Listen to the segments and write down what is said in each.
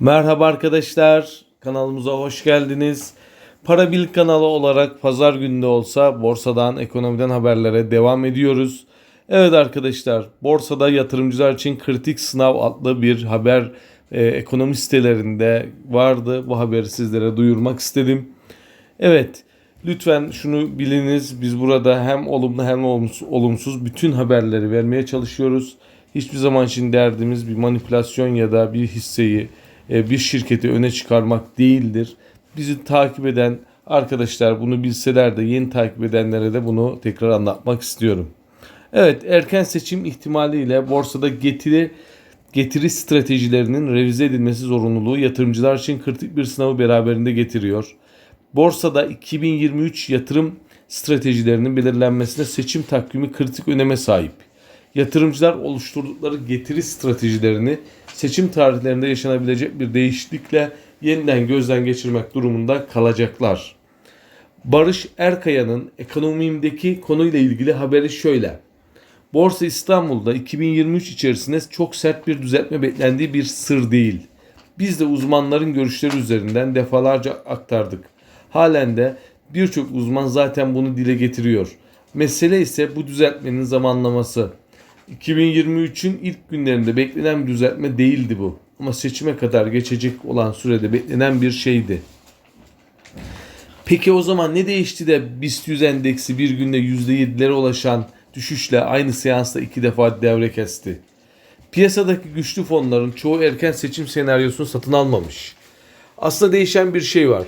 Merhaba arkadaşlar, kanalımıza hoş geldiniz. Para Bil kanalı olarak pazar günde olsa borsadan, ekonomiden haberlere devam ediyoruz. Evet arkadaşlar, borsada yatırımcılar için kritik sınav adlı bir haber e, ekonomi sitelerinde vardı. Bu haberi sizlere duyurmak istedim. Evet, lütfen şunu biliniz. Biz burada hem olumlu hem olumsuz, bütün haberleri vermeye çalışıyoruz. Hiçbir zaman için derdimiz bir manipülasyon ya da bir hisseyi, bir şirketi öne çıkarmak değildir. Bizi takip eden arkadaşlar bunu bilseler de yeni takip edenlere de bunu tekrar anlatmak istiyorum. Evet, erken seçim ihtimaliyle borsada getiri getiri stratejilerinin revize edilmesi zorunluluğu yatırımcılar için kritik bir sınavı beraberinde getiriyor. Borsada 2023 yatırım stratejilerinin belirlenmesine seçim takvimi kritik öneme sahip. Yatırımcılar oluşturdukları getiri stratejilerini seçim tarihlerinde yaşanabilecek bir değişiklikle yeniden gözden geçirmek durumunda kalacaklar. Barış Erkaya'nın ekonomimdeki konuyla ilgili haberi şöyle. Borsa İstanbul'da 2023 içerisinde çok sert bir düzeltme beklendiği bir sır değil. Biz de uzmanların görüşleri üzerinden defalarca aktardık. Halen de birçok uzman zaten bunu dile getiriyor. Mesele ise bu düzeltmenin zamanlaması. 2023'ün ilk günlerinde beklenen bir düzeltme değildi bu. Ama seçime kadar geçecek olan sürede beklenen bir şeydi. Peki o zaman ne değişti de BIST 100 endeksi bir günde %7'lere ulaşan düşüşle aynı seansta iki defa devre kesti? Piyasadaki güçlü fonların çoğu erken seçim senaryosunu satın almamış. Aslında değişen bir şey var.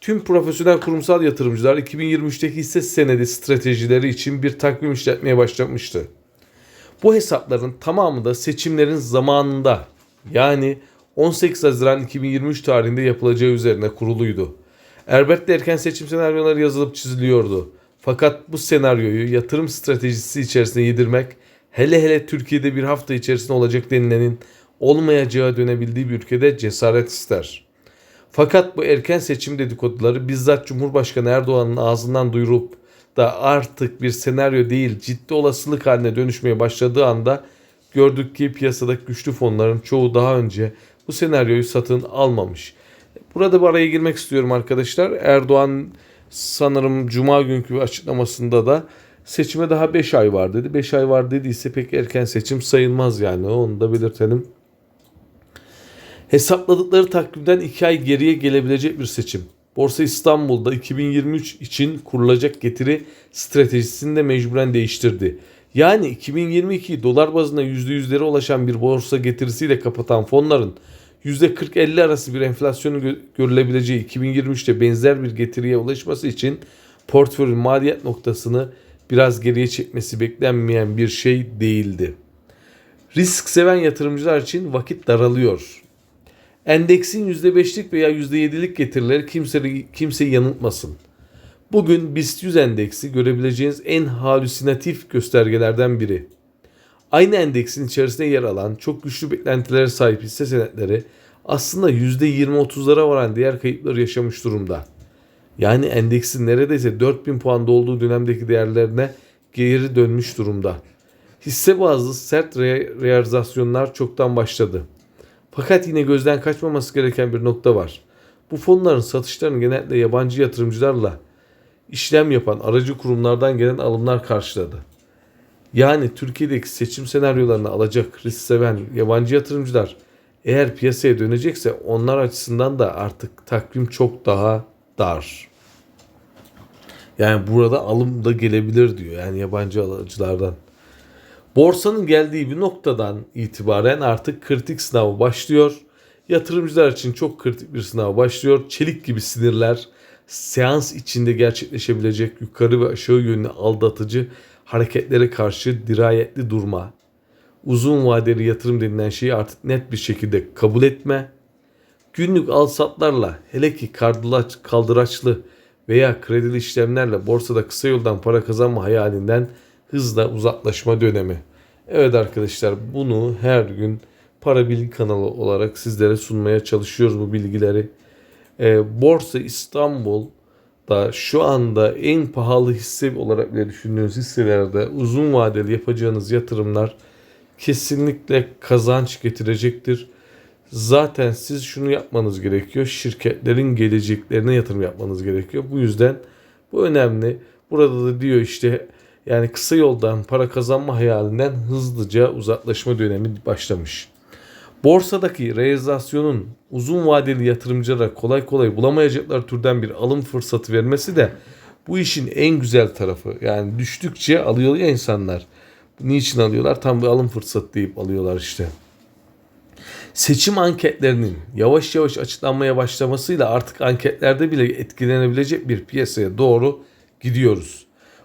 Tüm profesyonel kurumsal yatırımcılar 2023'teki hisse senedi stratejileri için bir takvim işletmeye başlamıştı. Bu hesapların tamamı da seçimlerin zamanında yani 18 Haziran 2023 tarihinde yapılacağı üzerine kuruluydu. Elbette erken seçim senaryoları yazılıp çiziliyordu. Fakat bu senaryoyu yatırım stratejisi içerisine yedirmek hele hele Türkiye'de bir hafta içerisinde olacak denilenin olmayacağı dönebildiği bir ülkede cesaret ister. Fakat bu erken seçim dedikoduları bizzat Cumhurbaşkanı Erdoğan'ın ağzından duyurup da artık bir senaryo değil ciddi olasılık haline dönüşmeye başladığı anda gördük ki piyasadaki güçlü fonların çoğu daha önce bu senaryoyu satın almamış. Burada bir araya girmek istiyorum arkadaşlar. Erdoğan sanırım cuma günkü açıklamasında da seçime daha 5 ay var dedi. 5 ay var dediyse pek erken seçim sayılmaz yani onu da belirtelim. Hesapladıkları takvimden 2 ay geriye gelebilecek bir seçim. Borsa İstanbul'da 2023 için kurulacak getiri stratejisini de mecburen değiştirdi. Yani 2022 dolar bazında %100'lere ulaşan bir borsa getirisiyle kapatan fonların %40-50 arası bir enflasyonu gö- görülebileceği 2023'te benzer bir getiriye ulaşması için portföyün maliyet noktasını biraz geriye çekmesi beklenmeyen bir şey değildi. Risk seven yatırımcılar için vakit daralıyor. Endeksin %5'lik veya %7'lik getirileri kimseyi, kimseyi yanıltmasın. Bugün BIST 100 endeksi görebileceğiniz en halüsinatif göstergelerden biri. Aynı endeksin içerisinde yer alan çok güçlü beklentilere sahip hisse senetleri aslında %20-30'lara varan diğer kayıpları yaşamış durumda. Yani endeksin neredeyse 4000 puanda olduğu dönemdeki değerlerine geri dönmüş durumda. Hisse bazlı sert re- realizasyonlar çoktan başladı. Fakat yine gözden kaçmaması gereken bir nokta var. Bu fonların satışlarını genellikle yabancı yatırımcılarla işlem yapan aracı kurumlardan gelen alımlar karşıladı. Yani Türkiye'deki seçim senaryolarını alacak risk seven yabancı yatırımcılar eğer piyasaya dönecekse onlar açısından da artık takvim çok daha dar. Yani burada alım da gelebilir diyor yani yabancı alıcılardan. Borsanın geldiği bir noktadan itibaren artık kritik sınavı başlıyor. Yatırımcılar için çok kritik bir sınav başlıyor. Çelik gibi sinirler seans içinde gerçekleşebilecek yukarı ve aşağı yönlü aldatıcı hareketlere karşı dirayetli durma. Uzun vadeli yatırım denilen şeyi artık net bir şekilde kabul etme. Günlük al-satlarla hele ki kaldıraç, kaldıraçlı veya kredili işlemlerle borsada kısa yoldan para kazanma hayalinden hızla uzaklaşma dönemi. Evet arkadaşlar bunu her gün para bilgi kanalı olarak sizlere sunmaya çalışıyoruz bu bilgileri. Ee, Borsa İstanbul'da şu anda en pahalı hisse olarak bile düşündüğünüz hisselerde uzun vadeli yapacağınız yatırımlar kesinlikle kazanç getirecektir. Zaten siz şunu yapmanız gerekiyor. Şirketlerin geleceklerine yatırım yapmanız gerekiyor. Bu yüzden bu önemli. Burada da diyor işte yani kısa yoldan para kazanma hayalinden hızlıca uzaklaşma dönemi başlamış. Borsadaki realizasyonun uzun vadeli yatırımcılara kolay kolay bulamayacakları türden bir alım fırsatı vermesi de bu işin en güzel tarafı. Yani düştükçe alıyor ya insanlar. Niçin alıyorlar? Tam bir alım fırsatı deyip alıyorlar işte. Seçim anketlerinin yavaş yavaş açıklanmaya başlamasıyla artık anketlerde bile etkilenebilecek bir piyasaya doğru gidiyoruz.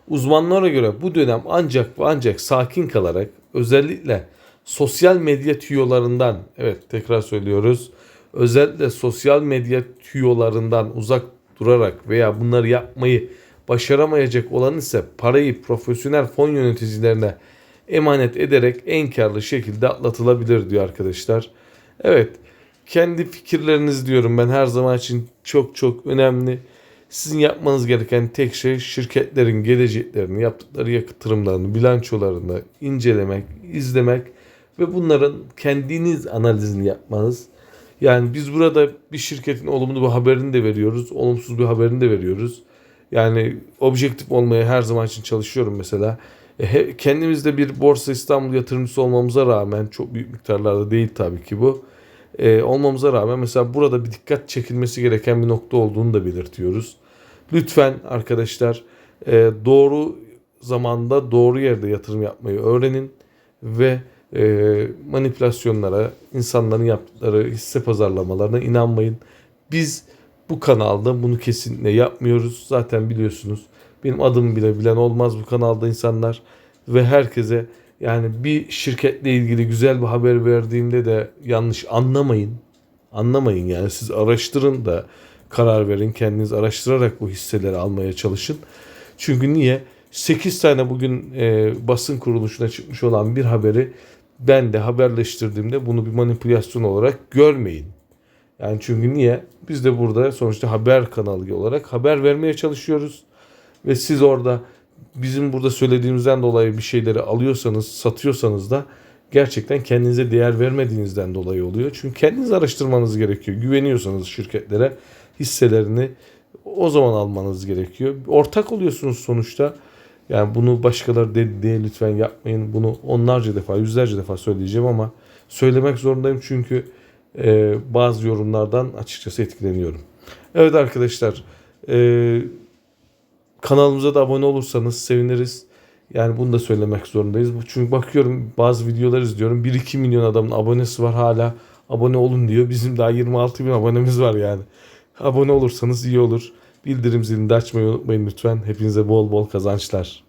Uzmanlara göre bu dönem ancak ve ancak sakin kalarak özellikle sosyal medya tüyolarından evet tekrar söylüyoruz. Özellikle sosyal medya tüyolarından uzak durarak veya bunları yapmayı başaramayacak olan ise parayı profesyonel fon yöneticilerine emanet ederek en karlı şekilde atlatılabilir diyor arkadaşlar. Evet kendi fikirleriniz diyorum ben her zaman için çok çok önemli. Sizin yapmanız gereken tek şey şirketlerin geleceklerini, yaptıkları yatırımlarını, bilançolarını incelemek, izlemek ve bunların kendiniz analizini yapmanız. Yani biz burada bir şirketin olumlu bir haberini de veriyoruz, olumsuz bir haberini de veriyoruz. Yani objektif olmaya her zaman için çalışıyorum mesela. E, he- kendimizde bir Borsa İstanbul yatırımcısı olmamıza rağmen çok büyük miktarlarda değil tabii ki bu. E, olmamıza rağmen mesela burada bir dikkat çekilmesi gereken bir nokta olduğunu da belirtiyoruz. Lütfen arkadaşlar e, doğru zamanda doğru yerde yatırım yapmayı öğrenin ve e, manipülasyonlara, insanların yaptıkları hisse pazarlamalarına inanmayın. Biz bu kanalda bunu kesinlikle yapmıyoruz. Zaten biliyorsunuz benim adımı bile bilen olmaz bu kanalda insanlar ve herkese yani bir şirketle ilgili güzel bir haber verdiğimde de yanlış anlamayın. Anlamayın yani siz araştırın da karar verin. Kendiniz araştırarak bu hisseleri almaya çalışın. Çünkü niye? 8 tane bugün e, basın kuruluşuna çıkmış olan bir haberi ben de haberleştirdiğimde bunu bir manipülasyon olarak görmeyin. Yani çünkü niye? Biz de burada sonuçta haber kanalı olarak haber vermeye çalışıyoruz. Ve siz orada bizim burada söylediğimizden dolayı bir şeyleri alıyorsanız, satıyorsanız da gerçekten kendinize değer vermediğinizden dolayı oluyor. Çünkü kendiniz araştırmanız gerekiyor. Güveniyorsanız şirketlere hisselerini o zaman almanız gerekiyor. Ortak oluyorsunuz sonuçta. Yani bunu başkaları dedi diye lütfen yapmayın. Bunu onlarca defa, yüzlerce defa söyleyeceğim ama söylemek zorundayım çünkü e, bazı yorumlardan açıkçası etkileniyorum. Evet arkadaşlar, e, kanalımıza da abone olursanız seviniriz. Yani bunu da söylemek zorundayız. Çünkü bakıyorum bazı videolar izliyorum. 1-2 milyon adamın abonesi var hala abone olun diyor. Bizim daha 26 bin abonemiz var yani. Abone olursanız iyi olur. Bildirim zilini de açmayı unutmayın lütfen. Hepinize bol bol kazançlar.